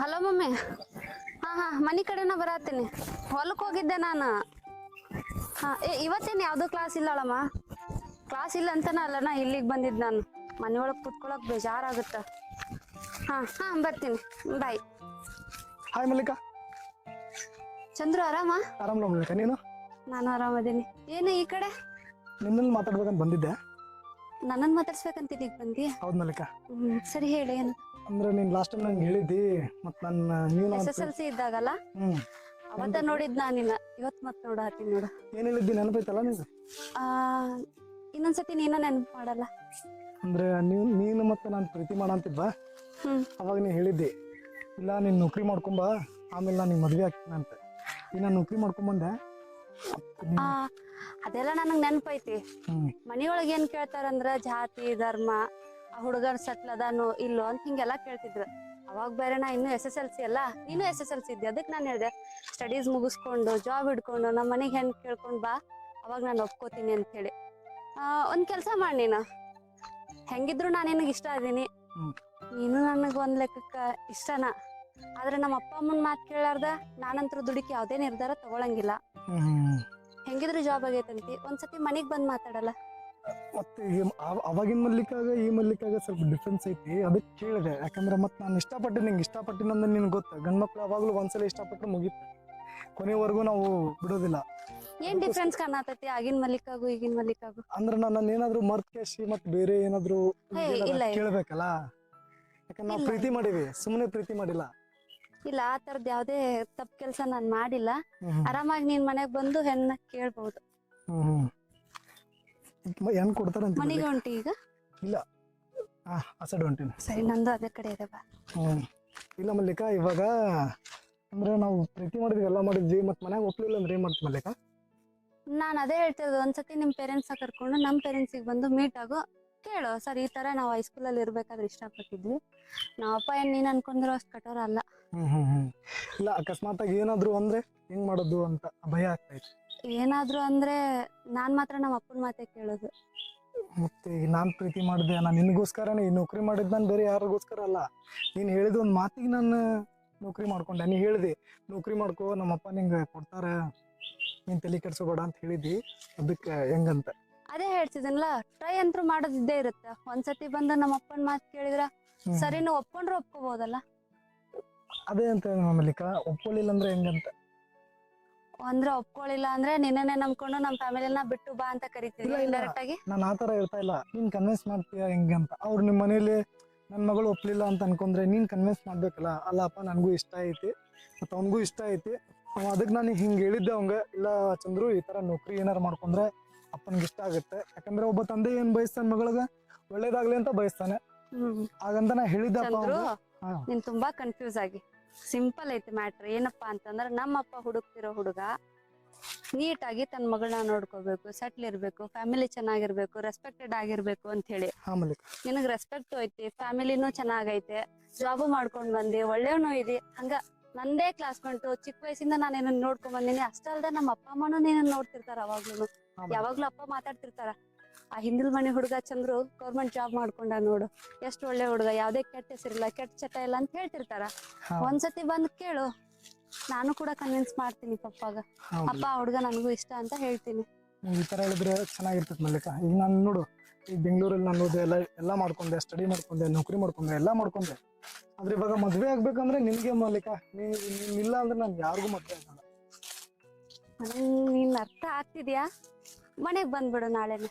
Hello mummy. ಹಾ ಹಾ ಮನಿ ಕಡೆನ ಬರತ್ತೀನಿ ಹೊಲಕ್ ಹೋಗಿದ್ದೆ ನಾನು. ಹಾ ಏ ಇವತ್ತೇನ್ ಯಾವ್ದು ಕ್ಲಾಸ್ ಇಲ್ಲ ಅಲ್ಲಮ್ಮ ಕ್ಲಾಸ್ ಇಲ್ಲ ಅಂತಾನ ಅಲ್ಲಣ್ಣ ಇಲ್ಲಿಗೆ ಬಂದಿದ್ ನಾನು. ಮನೆಯೊಳಗ್ ಕುತ್ಕೊಳಕ್ ಬೇಜಾರಾಗುತ್ತ. ಹಾ ಹಾ ಬರ್ತೀನಿ. Bye hi Mallika. ಚಂದ್ರು ಆರಾಮ? ಆರಾಮ ಮಲ್ಲಿಕಾ ನೀನು? ನಾನು ಆರಾಮದೀನಿ. ಏನು ಈ ಕಡೆ? ನಿನ್ನಲ್ಲಿ ಮಾತಾಡ್ಬೇಕಂತ ಬಂದಿದ್ದೆ. ನನ್ನನ್ ಮಾತಾಡ್ಸ್ಬೇಕಂತ ಇಲ್ಲಿಗೆ ಬಂದಿ? ಹೌದ್ ಮಲ್ಲಿಕಾ. ಹ್ಮ್ ಸರಿ ಹೇಳಿ ಏನು? ಅಂದ್ರೆ ನೀನ್ ಲಾಸ್ಟ್ ಟೈಮ್ ನಂಗೆ ಹೇಳಿದ್ದಿ ಮತ್ ನನ್ನ ನೀನು ಎಸ್ ಎಸ್ ಎಲ್ ಸಿ ಇದ್ದಾಗಲ್ಲ? ಹ್ಮ್. ಅವತ್ತ ನೋಡಿದ್ ನಾನಿನ್ನ ಇವತ್ ಮತ್ ನೋಡ ಹತ್ತೀನಿ ನೋಡ. ಏನ್ ಹೇಳಿದ್ದಿ ನೆನಪೈತಲ್ಲ ನಿಂಗೆ? ಆ ಇನ್ನೊಂದ್ಸತಿ ನೀನ ನೆನಪ ಮಾಡಲ್ಲ. ಅಂದ್ರೆ ನೀನ್ ನೀನು ಮತ್ತೆ ನಾನು ಪ್ರೀತಿ ಮಾಡಂತಿದ್ದ ಹ್ಮ್. ಅವಾಗ ನೀ ಹೇಳಿದ್ದಿ ಇಲ್ಲ ನೀನ್ ನೌಕರಿ ಮಾಡ್ಕೊಂಬ ಆಮೇಲೆ ನಾನು ಮದ್ವೆ ಆಗ್ತೀನಿ ಅಂತ. ಈಗ ನಾನು ನೌಕರಿ ಮಾಡ್ಕೊಂಬಂದೆ ಆ ಅದೆಲ್ಲ ನನಗ್ ನೆನಪೈತಿ. ಹ್ಮ್. ಏನು ಏನ್ ಕೇಳ್ತಾರಂದ್ರ ಜಾತಿ ಧರ್ಮ ಆ ಹುಡುಗರ್ ಸೆಟ್ಲ್ ಅದಾನೋ ಇಲ್ಲೋ ಅಂತ ಹಿಂಗೆಲ್ಲಾ ಕೇಳ್ತಿದ್ರು. ಅವಾಗ ಬೇರೆ ನಾ ಇನ್ನು ಎಸ್ ಎಸ್ ಎಲ್ ಸಿ ಅಲ್ಲ ನೀನು ಎಸ್ ಎಸ್ ಎಲ್ ಸಿ ಇದ್ದೆ ಅದಕ್ಕೆ ನಾನು ಹೇಳ್ದೆ ಸ್ಟಡೀಸ್ ಮುಗಿಸ್ಕೊಂಡು ಜಾಬ್ ಹಿಡ್ಕೊಂಡು ನಮ್ಮ ಮನೆಗೆ ಹೆಂಗೆ ಕೇಳ್ಕೊಂಡ್ ಬಾ ಅವಾಗ ನಾನು ಒಪ್ಕೋತೀನಿ ಅಂತ ಹೇಳಿ ಆ ಒಂದ್ ಕೆಲಸ ಮಾಡಿ ನೀನು. ಹೆಂಗಿದ್ರು ನಾನು ನಿನಗೆ ಇಷ್ಟ ಅದೀನಿ ನೀನು ನನಗೆ ಒಂದ್ ಲೆಕ್ಕಕ್ಕ ಇಷ್ಟನ? ಆದ್ರೆ ನಮ್ಮ ಅಪ್ಪ ಅಮ್ಮನ ಮಾತು ಕೇಳಾರ್ದ ನಾನಂತರ ದುಡುಕಿ ಯಾವ್ದೇ ನಿರ್ಧಾರ ತಗೊಳಂಗಿಲ್ಲ. ಹೆಂಗಿದ್ರು ಜಾಬ್ ಆಗೈತಂತಿ? ಒಂದ್ಸತಿ ಮನೆಗೆ ಬಂದ್ ಮಾತಾಡಲ್ಲ. ಮತ್ತೆ ಅವಾಗಿನ ಮಲ್ಲಿಕಾಗ ಈ ಮಲ್ಲಿಕಾಗ ಸ್ವಲ್ಪ ಡಿಫ್ರೆನ್ಸ್ ಐತಿ. ಅದಕ್ಕೆ ಕೇಳಿದೆ. ಯಾಕಂದ್ರೆ ಮತ್ತೆ ನಾನು ಇಷ್ಟಪಟ್ಟು ನಿಂಗೆ ಇಷ್ಟಪಟ್ಟಿನಂದ್ರೆ ನಿನ್ಗೆ ಗೊತ್ತು. ಗಂಡ್ ಮಕ್ಳು ಅವಾಗಲೂ ಒಂದ್ಸಲ ಇಷ್ಟಪಟ್ಟು ಮುಗೀತು. ಕೊನೆವರೆಗೂ ನಾವು ಬಿಡೋದಿಲ್ಲ. ಏನ್ ಡಿಫ್ರೆನ್ಸ್ ಕಾಣತೈತಿ ಆಗಿನ ಮಲ್ಲಿಕಾಗು ಈಗಿನ ಮಲ್ಲಿಕಾಗು? ಅಂದ್ರೆ ನಾನು ಏನಾದ್ರು ಮರ್ತ್ ಕೇಸಿ ಮತ್ತೆ ಬೇರೆ ಏನಾದ್ರು. ಕೇಳ್ಬೇಕಲ್ಲ? ಯಾಕಂದ್ರೆ ನಾವು ಪ್ರೀತಿ ಮಾಡಿವಿ. ಸುಮ್ಮನೆ ಪ್ರೀತಿ ಮಾಡಿಲ್ಲ. ಇಲ್ಲ ಆ ತರದ್ ಯಾವ್ದೇ ತಪ್ಪು ಕೆಲಸ ನಾನು ಮಾಡಿಲ್ಲ. ಆರಾಮಾಗಿ ನೀನ್ ಮನೆಗೆ ಬಂದು ಹೆಣ್ಣ ಕೇಳ್ಬಹುದು ಹೆಣ್ ಕೊಡ್ತಾರಂತ ಮನೆಗೆ ಹೊಂಟಿ ಈಗ? ಇಲ್ಲ. ಆ ಸೈಡ್ ಹೊಂಟೀನಿ ಸರಿ ನಂದು ಅದೇ ಕಡೆ ಇದೆ ಬಾ. ಹ್ಮ್. ಇಲ್ಲ ಮಲ್ಲಿಕ ಇವಾಗ ಅಂದ್ರೆ ನಾವು ಪ್ರೀತಿ ಮಾಡಿದ್ವಿ ಎಲ್ಲ ಮಾಡಿದ್ವಿ ಮತ್ತೆ ಮನ್ಯಾಗ ಒಪ್ಲಿಲ್ಲ ಅಂದ್ರೆ ಏನ್ ಮಾಡ್ತೀವಿ ಮಲ್ಲಿಕ? ನಾನು ಅದೇ ಹೇಳ್ತಿರೋದು ಒಂದ್ಸತಿ ನಿಮ್ಮ ಪೇರೆಂಟ್ಸ್ ಕರ್ಕೊಂಡು ನಮ್ಮ ಪೇರೆಂಟ್ಸ್ ಬಂದು ಮೀಟ್ ಆಗೋ ಕೇಳು. ಸರ್ ಈ ತರ ನಾವು ಹೈಸ್ಕೂಲ್ ಅಲ್ಲಿ ಇರ್ಬೇಕಾದ್ರೆ ಇಷ್ಟಪಟ್ಟಿದ್ವಿ. ನಾವಪ್ಪ ಏನ್ ನೀನ್ ಅನ್ಕೊಂಡಿರೋ ಅಷ್ಟು ಕಠೋರ ಅಲ್ಲ. ಹ್ಮ್ ಹ್ಮ್ ಹ್ಮ್. ಇಲ್ಲ ಅಕಸ್ಮಾತ್ ಆಗಿ ಏನಾದ್ರು ಅಂದ್ರೆ ಹೆಂಗ್ ಮಾಡೋದು ಅಂತ ಭಯ ಆಗ್ತೈತಿ ಏನಾದ್ರು ಅಂದ್ರೆ ನಾನ್ ಮಾತ್ರ ನಮ್ಮ ಅಪ್ಪನ ಮಾತೆ ಕೇಳೋದು. ಮತ್ತೆ ಈಗ ನಾನ್ ಪ್ರೀತಿ ಮಾಡಿದೆ ನಾನು ನಿನಗೋಸ್ಕರನೇ ಈ ನೌಕರಿ ಮಾಡಿದ್ ನಾನು ಬೇರೆ ಯಾರಿಗೋಸ್ಕರ ಅಲ್ಲ. ನೀನ್ ಹೇಳಿದ ಒಂದ್ ಮಾತಿಗೆ ನಾನು ನೌಕರಿ ಮಾಡ್ಕೊಂಡೆ. ನೀ ಹೇಳಿದೆ ನೌಕರಿ ಮಾಡ್ಕೋ ನಮ್ಮಪ್ಪ ನಿಂಗೆ ಕೊಡ್ತಾರ. ನೀನ್ ತಲೆ ಕೆಡ್ಸೋಬೇಡ ಅಂತ ಹೇಳಿದಿ ಅದಕ್ಕೆ ಹೆಂಗಂತ? ಅದೇ ಹೇಳ್ತಿದ್ದೀನಲ್ಲ ಟ್ರೈ ಅಂತೂ ಮಾಡೋದಿದ್ದೇ ಇರುತ್ತೆ. ಒಂದ್ಸತಿ ಬಂದು ನಮ್ಮ ಅಪ್ಪನ ಮಾತು ಕೇಳಿದ್ರ ಸರಿನೂ ಸರಿ ನೀವು ಒಪ್ಕೊಂಡ್ರೆ ಒಪ್ಕೋಬಹುದಲ್ಲ ಅದೇ ಅಂತ ಮಲ್ಲಿಕಾ ಒಪ್ಕೊಳ್ಳಿಲ್ಲ ಅಂದ್ರೆ ಹೆಂಗಂತ? ಅಂದ್ರೆ ಒಪ್ಕೊಳ್ಳಿಲ್ಲ ಅಂದ್ರೆ ನಿನ್ನೆ ನಂಬ್ಕೊಂಡು ನಮ್ ಫ್ಯಾಮಿಲಿನ ಬಿಟ್ಟು ಬಾ ಅಂತ ಕರಿತೀವಿ ಇಲ್ಲ. ಇಂಡೈರೆಕ್ಟ್ ಆಗಿ? ನಾನು ಆತರ ಹೇಳ್ತಾ ಇಲ್ಲ. ನೀನ್ ಕನ್ವಿನ್ಸ್ ಮಾಡ್ತೀಯ ಹೆಂಗೆ ಅಂತ. ಅವ್ರು ನಿಮ್ಮ ಮನೇಲಿ ನನ್ನ ಮಗಳು ಒಪ್ಲಿಲ್ಲ ಅಂತ ಅನ್ಕೊಂಡ್ರೆ ನೀನ್ ಕನ್ವಿನ್ಸ್ ಮಾಡ್ಬೇಕಲ್ಲ? ಅಲ್ಲಪ್ಪ ನನಗೂ ಇಷ್ಟ ಐತಿ. ಮತ್ತು ಅವನಿಗೂ ಇಷ್ಟ ಐತಿ. ಅದಕ್ ಅದಕ್ಕೆ ನಾನು ಹಿಂಗೆ ಹೇಳಿದ್ದೆ ಅವಂಗ ಇಲ್ಲ ಚಂದ್ರು ಈ ತರ ನೌಕರಿ ಏನಾರು ಮಾಡ್ಕೊಂಡ್ರೆ ಅಪ್ಪನಿಗೆ ಇಷ್ಟ ಆಗುತ್ತೆ. ಯಾಕಂದ್ರೆ ಒಬ್ಬ ತಂದೆ ಏನ್ ಬಯಸ್ತಾನ ಮಗಳಿಗೆ? ಒಳ್ಳೇದಾಗ್ಲಿ ಅಂತ ಬಯಸ್ತಾನೆ. ಹಾಗಂತ ನಾ ಹೇಳಿದ್ದಪ್ಪ ಚಂದ್ರು ಅವಂಗ ಹಾ. ನೀನ್ ತುಂಬಾ ಕನ್ಫ್ಯೂಸ್ ಆಗಿ. ಸಿಂಪಲ್ ಐತಿ ಮ್ಯಾಟ್ರ್ ಏನಪ್ಪಾ ಅಂತಂದ್ರ ನಮ್ಮಪ್ಪ ಹುಡುಕ್ತಿರೋ ಹುಡುಗ ನೀಟಾಗಿ ತನ್ನ ಮಗಳನ್ನ ನೋಡ್ಕೋಬೇಕು ಸೆಟ್ಲ್ ಇರ್ಬೇಕು ಫ್ಯಾಮಿಲಿ ಚೆನ್ನಾಗಿರ್ಬೇಕು ರೆಸ್ಪೆಕ್ಟೆಡ್ ಆಗಿರ್ಬೇಕು ಅಂತ ಹೇಳಿ ನಿನಗ್ ರೆಸ್ಪೆಕ್ಟ್ ಐತಿ ಫ್ಯಾಮಿಲಿನೂ ಚೆನ್ನಾಗೈತೆ ಜಾಬು ಮಾಡ್ಕೊಂಡ್ ಬಂದಿ ಒಳ್ಳೆಯವನು ಇದೆ. ಹಂಗ ನಂದೇ ಕ್ಲಾಸ್ಮೇಟ್ ಚಿಕ್ಕ ವಯಸ್ಸಿಂದ ನಾನು ಏನನ್ನ ನೋಡ್ಕೊಂಡ್ ಬಂದಿನಿ. ಅಷ್ಟೇ ಅಲ್ದೆ ನಮ್ಮ ಅಪ್ಪ ಅಮ್ಮನೂ ನೀನ್ ನೋಡ್ತಿರ್ತಾರ ಅವಾಗ್ಲೂ ಯಾವಾಗ್ಲೂ ಅಪ್ಪ ಮಾತಾಡ್ತಿರ್ತಾರ. ಆ ಹಿಂದಿಲ್ ಮನೆ ಹುಡುಗ ಚಂದ್ರು ಗೌರ್ಮೆಂಟ್ ಜಾಬ್ ಮಾಡ್ಕೊಂಡ ನೋಡು. ಎಷ್ಟ್ ಒಳ್ಳೆ ಹುಡುಗ ಯಾವ್ದೇ ಕೆಟ್ಟ ಹೆಸರಿಲ್ಲ ಕೆಟ್ಟ ಚಟ ಇಲ್ಲ ಅಂತ ಹೇಳ್ತಿರ್ತಾರ. ಒಂದ್ಸತಿ ಬಂದ್ ಕೇಳು. ನಾನು ಕೂಡ ಕನ್ವಿನ್ಸ್ ಮಾಡ್ತೀನಿ ಪಪ್ಪಾಗ. ಅಪ್ಪ ಹುಡುಗ ನನಗೂ ಇಷ್ಟ ಅಂತ ಹೇಳ್ತೀನಿ. ಈ ತರ ಹೇಳಿದ್ರೆ ಚೆನ್ನಾಗಿರ್ತದೆ ಮಲ್ಲಿಕ. ಈಗ ನಾನು ನೋಡು ಈ ಬೆಂಗಳೂರಲ್ಲಿ ನಾನು ಓದಿ ಎಲ್ಲ ಎಲ್ಲ ಮಾಡ್ಕೊಂಡೆ ಸ್ಟಡಿ ಮಾಡ್ಕೊಂಡೆ ನೌಕರಿ ಮಾಡ್ಕೊಂಡೆ ಎಲ್ಲ ಮಾಡ್ಕೊಂಡೆ. ಆದ್ರೆ ಇವಾಗ ಮದ್ವೆ ಆಗ್ಬೇಕಂದ್ರೆ ನಿನ್ಗೆ ಮಲ್ಲಿಕ ನೀನ್ ಇಲ್ಲ ಅಂದ್ರೆ ನಾನು ಯಾರಿಗೂ ಮದ್ವೆ ಆಗಲ್ಲ. ನೀನ್ ಅರ್ಥ ಆಗ್ತಿದ್ಯಾ? ಮನೆಗ್ ಬಂದ್ಬಿಡು ನಾಳೆನೆ.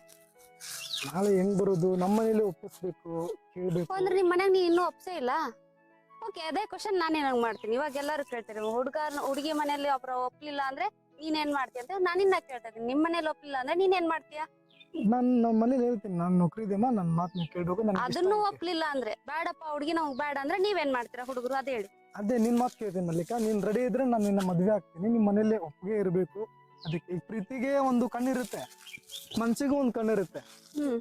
ನಾಳೆ ಹೆಂಗ್ ಬರೋದು? ನಮ್ಮ ಮನೇಲಿ ಒಪ್ಪಿಸ್ಬೇಕು ಕೇಳ್ಬೇಕು. ಅಂದ್ರೆ ನಿಮ್ ಮನ್ಯಾಗ ನೀ ಇನ್ನೂ ಒಪ್ಸೇ ಇಲ್ಲ? ಓಕೆ ಅದೇ ಕ್ವಶನ್ ನಾನು ಏನಂಗ ಮಾಡ್ತೀನಿ. ಇವಾಗ ಎಲ್ಲರೂ ಕೇಳ್ತಾರೆ ಹುಡುಗ ಹುಡುಗಿ ಮನೇಲಿ ಒಬ್ರ ಒಪ್ಲಿಲ್ಲ ಅಂದ್ರೆ ನೀನೇನ್ ಏನ್ ಮಾಡ್ತೀಯ? ಅಂತ ನಾನು ನಿನ್ನ ಕೇಳ್ತಾ ಇದೀನಿ ನಿಮ್ ಮನೇಲಿ ಒಪ್ಲಿಲ್ಲ ಅಂದ್ರೆ ನೀನ್ ಏನ್ ಮಾಡ್ತೀಯ? ನಾನು ನಮ್ಮ ಮನೇಲಿ ಹೇಳ್ತೀನಿ. ನಾನು ನೌಕರಿ ಇದೆಮ್ಮ ನನ್ನ ಮಾತು ನೀವು ಕೇಳ್ಬೇಕು ನನಗೆ ಇಷ್ಟ ಅದನ್ನು. ಒಪ್ಲಿಲ್ಲ ಅಂದ್ರೆ ಬೇಡಪ್ಪ ಹುಡುಗಿ ನಮ್ಗ್ ಬೇಡ ಅಂದ್ರೆ ನೀವೇನ್ ಮಾಡ್ತೀರಾ ಹುಡುಗರು? ಅದೇ ಹೇಳಿ. ಅದೇ ನಿನ್ ಮಾತು ಕೇಳ್ತೀನಿ ಮಲ್ಲಿಕಾ. ನೀನ್ ರೆಡಿ ಇದ್ರೆ ನಾನು ನಿನ್ನ ಮದ್ವೆ ಆಗ್ತೀನಿ. ನಿಮ್ಮ ಮನೇಲಿ ಒಪ್ಪಿಗೆ ಇರಬೇಕು. ಅದಕ್ಕೆ ಈ ಪ್ರೀತಿಗೆ ಒಂದು ಕಣ್ಣಿರುತ್ತೆ. ಮನ್ಸಿಗೂ ಒಂದು ಕಣ್ಣಿರುತ್ತೆ. ಹ್ಮ್.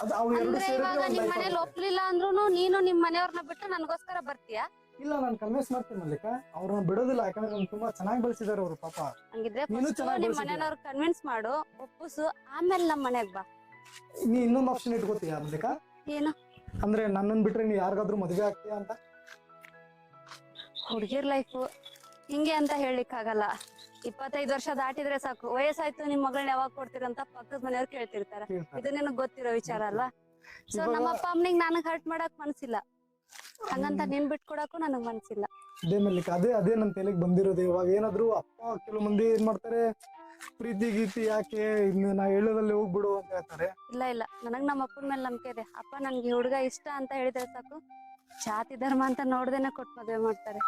ಅದು ಅವು ಎರಡು ಅಂದ್ರೆ ಸೇರಿದ್ರೆ ಇವಾಗ ಒಂದ್ ನಿಮ್ ಮನೇಲಿ. ಒಪ್ಲಿಲ್ಲ ಅಂದ್ರೂ ನೀನು ನಿಮ್ ಮನೆಯವ್ರನ್ನ ಬಿಟ್ಟು ನನಗೋಸ್ಕರ ಬರ್ತೀಯಾ? ಇಲ್ಲ ನಾನು ಕನ್ವಿನ್ಸ್ ಮಾಡ್ತೀನಿ ಮಲ್ಲಿಕ. ಅವ್ರನ್ನ ಬಿಡೋದಿಲ್ಲ ಯಾಕಂದ್ರೆ ಅವ್ರು ತುಂಬಾ ಚೆನ್ನಾಗಿ ಬೆಳೆಸಿದಾರೆ ಅವ್ರು ಪಾಪ. ಹಂಗಿದ್ರೆ ನೀನು ನಿಮ್ಮ ಚೆನ್ನಾಗ್ ನಿಮ್ ಬೆಳ್ಸಿದ್ಯಾ. ಮನೆಯವ್ರ ಕನ್ವಿನ್ಸ್ ಮಾಡು ಒಪ್ಪಿಸು ಆಮೇಲೆ ನಮ್ ಮನೆಗ್ ಬಾ. ನೀ ಇನ್ನೊಂದು ಆಪ್ಷನ್ ಇಟ್ಕೋತೀಯ ಮಲ್ಲಿಕ? ಏನು? ಅಂದ್ರೆ ನನ್ನನ್ ಬಿಟ್ರೆ ನೀ ಯಾರಿಗಾದ್ರೂ ಮದ್ವೆ ಆಗ್ತೀಯಾ ಅಂತ? ಹುಡುಗಿರ್ ಲೈಫ್ ಹಿಂಗೆ ಅಂತ ಹೇಳಿಕ್ ಆಗಲ್ಲ ಇಪ್ಪತ್ತೈದು ವರ್ಷ ದಾಟಿದ್ರೆ ಸಾಕು. ವಯಸ್ಸಾಯ್ತು ನಿಮ್ ಮಗಳನ್ನ ಯಾವಾಗ ಕೊಡ್ತೀರಂತ ಪಕ್ಕದ ಮನೆಯವ್ರು ಕೇಳ್ತಿರ್ತಾರೆ. ಕೇಳ್ತಾರೆ. ಇದು ನಿನಗ್ ಗೊತ್ತಿರೋ ವಿಚಾರ ಅಲ್ಲ ಸೊ ನಮ್ಮ ಅಪ್ಪ ಅಮ್ಮನಿಗೆ ನನಗ್ ಹರ್ಟ್ ಮಾಡಕ್ ಮನ್ಸಿಲ್ಲ. ಹಂಗಂತ ನಿನ್ ಬಿಟ್ಕೊಡಕ್ಕೂ ನನಗ್ ಮನ್ಸಿಲ್ಲ. ಅದೇ ಮಲ್ಲಿಕ ಅದೇ ಅದೇ ನನ್ನ ತಲೆಗೆ ಬಂದಿರೋದು. ಇವಾಗ ಏನಾದ್ರು ಅಪ್ಪ ಕೆಲವು ಮಂದಿ ಏನ್ ಮಾಡ್ತಾರೆ ಪ್ರೀತಿ ಗೀತಿ ಯಾಕೆ ಇನ್ನು ನಾ ಹೇಳೋದಲ್ಲಿ ಹೋಗ್ಬಿಡು ಅಂತ ಹೇಳ್ತಾರೆ. ಇಲ್ಲ ಇಲ್ಲ. ನನಗ್ ನಮ್ಮ ಅಪ್ಪನ ಮೇಲೆ ನಂಬಿಕೆ ಇದೆ. ಅಪ್ಪ ನನ್ಗೆ ಹುಡುಗ ಇಷ್ಟ ಅಂತ ಹೇಳಿದ್ರೆ ಸಾಕು. ಜಾತಿ ಧರ್ಮ ಅಂತ ನೋಡ್ದೇನೆ ಕೊಟ್ಟು ಮದ್ವೆ ಮಾಡ್ತಾರೆ.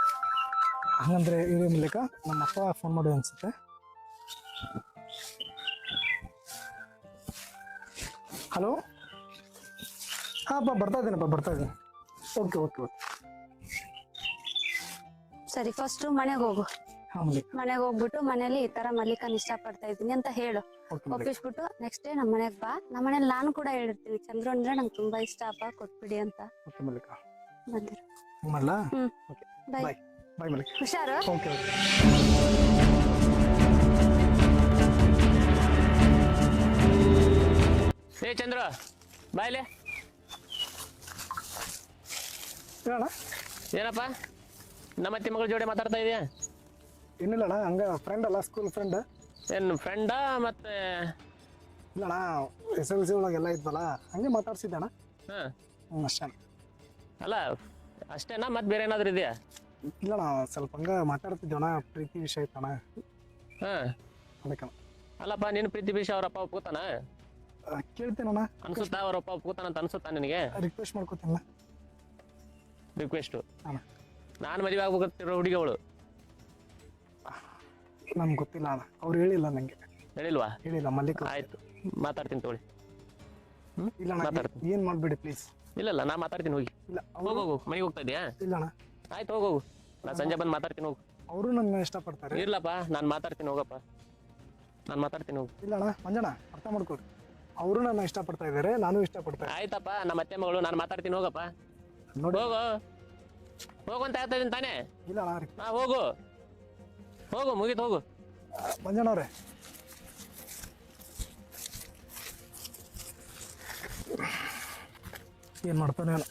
ಹಂಗಂದ್ರೆ ಇದೇ ಮೂಲಕ ನಮ್ಮ ಅಪ್ಪ ಫೋನ್ ಮಾಡಿ ಅನ್ಸುತ್ತೆ. ಹಲೋ ಹಾಂ ಅಪ್ಪ ಬರ್ತಾ ಇದ್ದೀನಪ್ಪ ಬರ್ತಾ ಇದ್ದೀನಿ. ಓಕೆ ಓಕೆ ಓಕೆ ಸರಿ ಫಸ್ಟ್ ಮನೆಗೆ ಹೋಗು. ಹಾಂ ಮಲ್ಲಿಕ. ಮನೆಗೆ ಹೋಗ್ಬಿಟ್ಟು ಮನೇಲಿ ಈ ತರ ಮಲ್ಲಿಕನ್ ಇಷ್ಟ ಪಡ್ತಾ ಇದ್ದೀನಿ ಅಂತ ಹೇಳು. ಓಕೆ ಮಲ್ಲಿಕ. ಒಪ್ಪಿಸ್ಬಿಟ್ಟು ನೆಕ್ಸ್ಟ್ ಡೇ ನಮ್ಮ ಮನೆಗ್ ಬಾ. ನಮ್ಮ ಮನೇಲಿ ನಾನು ಕೂಡ ಹೇಳಿರ್ತೀನಿ. ಚಂದ್ರು ಅಂದ್ರೆ ನಂಗೆ ತುಂಬಾ ಇಷ್ಟ. ಅಪ್ಪ ಕೊಟ್ಬಿಡಿ ಅಂತ. ಓಕೆ ಮಲ್ಲಿಕ. ಬಂದಿರು. ಮಾಡಲ ಹ್ಮ್. ಬಾಯ್ ಬಾಯ್ ಮಲಿಕ್ ಹುಷಾರು? ಓಕೆ ಓಕೆ ಏ ಚಂದ್ರ ಬಾಯ್ಲೆ ಏನಪ್ಪ? ಅತ್ತೆ ಮಗಳ ಜೋಡಿ ಮಾತಾಡ್ತಾ ಇದೆಯಾ? ಏನಿಲ್ಲ ಅಣ್ಣ ಹಂಗ ಫ್ರೆಂಡ್ ಅಲ್ಲ ಸ್ಕೂಲ್ ಫ್ರೆಂಡ್ ಏನು ಫ್ರೆಂಡಾ ಮತ್ತೆ? ಇಲ್ಲಣ್ಣ ಎಸ್ ಎಲ್ ಸಿ ಒಳಗೆಲ್ಲ ಇದ್ವಲ್ಲ ಹಂಗೆ ಮಾತಾಡ್ಸಿದ್ದಣ್ಣ ಹಾಂ. ಹ್ಞೂ ಅಷ್ಟೇ. ಅಲ್ಲ ಅಷ್ಟೇನಾ ಮತ್ತೆ ಬೇರೆ ಏನಾದರೂ ಇದೆಯಾ? ಇಲ್ಲಣ್ಣ ಸ್ವಲ್ಪ ಹಂಗ ಮಾತಾಡ್ತಿದ್ದೇವಣ ಪ್ರೀತಿ ವಿಷಯ ಇತ್ತಣ್ಣ ಹಾಂ. ಅದಕ್ಕಣ್ಣ ಅಲ್ಲಪ್ಪ ನೀನು ಪ್ರೀತಿ ಬಿಸಿ ಅವರಪ್ಪ ಒಪ್ಕೋತಾನ? ಕೇಳ್ತೇನಣ್ಣ. ಅನ್ಸುತ್ತಾ ಅವರಪ್ಪ ಒಪ್ಕೋತಾನ ಅಂತ ಅನ್ಸುತ್ತಾ ನಿನಗೆ? ರಿಕ್ವೆಸ್ಟ್ ಮಾಡ್ಕೋತೀನಣ್ಣ. ರಿಕ್ವೆಸ್ಟು ಅಣ್ಣ. ನಾನು ಮದುವೆ ಆಗ್ಬೇಕಂತಿರೋ ಹುಡುಗಿ ಅವಳು. ನಮ್ಗೆ ಗೊತ್ತಿಲ್ಲ ಅಣ್ಣ. ಅವ್ರು ಹೇಳಿಲ್ಲ ನನಗೆ ಹೇಳಿಲ್ವಾ? ಹೇಳಿಲ್ಲ ಮಲ್ಲಿಕ ಆಯ್ತು ಮಾತಾಡ್ತೀನಿ ತಗೊಳ್ಳಿ. ಇಲ್ಲ ಅಣ್ಣ ಮಾತಾಡ್ತೀನಿ. ಏನು ಮಾಡ್ಬೇಡಿ ಪ್ಲೀಸ್ ಇಲ್ಲ ಇಲ್ಲ ನಾ ಮಾತಾಡ್ತೀನಿ ಹೋಗಿ. ಇಲ್ಲ ಹೋಗು ಹೋಗು ಮನೆಗೆ ಹೋಗ್ತಾ ಇದೆಯಾ? ಇಲ್ಲ ಅಣ್ಣ ಆಯ್ತು ಹೋಗು ನಾ ಸಂಜೆ ಬಂದು ಮಾತಾಡ್ತೀನಿ ಹೋಗು. ಅವರು ನನ್ನ ಇಷ್ಟಪಡ್ತಾರೆ. ಇರ್ಲಪ್ಪ ನಾನು ಮಾತಾಡ್ತೀನಿ ಹೋಗಪ್ಪ. ನಾನು ಮಾತಾಡ್ತೀನಿ ಹೋಗು. ಇಲ್ಲ ಅಣ್ಣ ಮಂಜಣ್ಣ ಅರ್ಥ ಮಾಡ್ಕೊಡಿ. ಅವರು ನನ್ನ ಇಷ್ಟಪಡ್ತಾ ಇದ್ದಾರೆ ನಾನು ಇಷ್ಟಪಡ್ತಾ ಆಯ್ತಪ್ಪ ನಮ್ಮ ಅತ್ತೆ ಮಗಳು ನಾನು ಮಾತಾಡ್ತೀನಿ ಹೋಗಪ್ಪ. ನೋಡಿ. ಹೋಗು. ಹೋಗು ಅಂತ ಹೇಳ್ತಾ ಇದೀನಿ ತಾನೇ? ಇಲ್ಲ ಅಣ್ಣ ರೀ. ಹಾ ಹೋಗು. ಹೋಗು ಮುಗಿತು ಹೋಗು. ಮಂಜಣ್ಣ ಅವ್ರೆ. ಏನು ಮಾಡ್ತಾನೆ ಏನೋ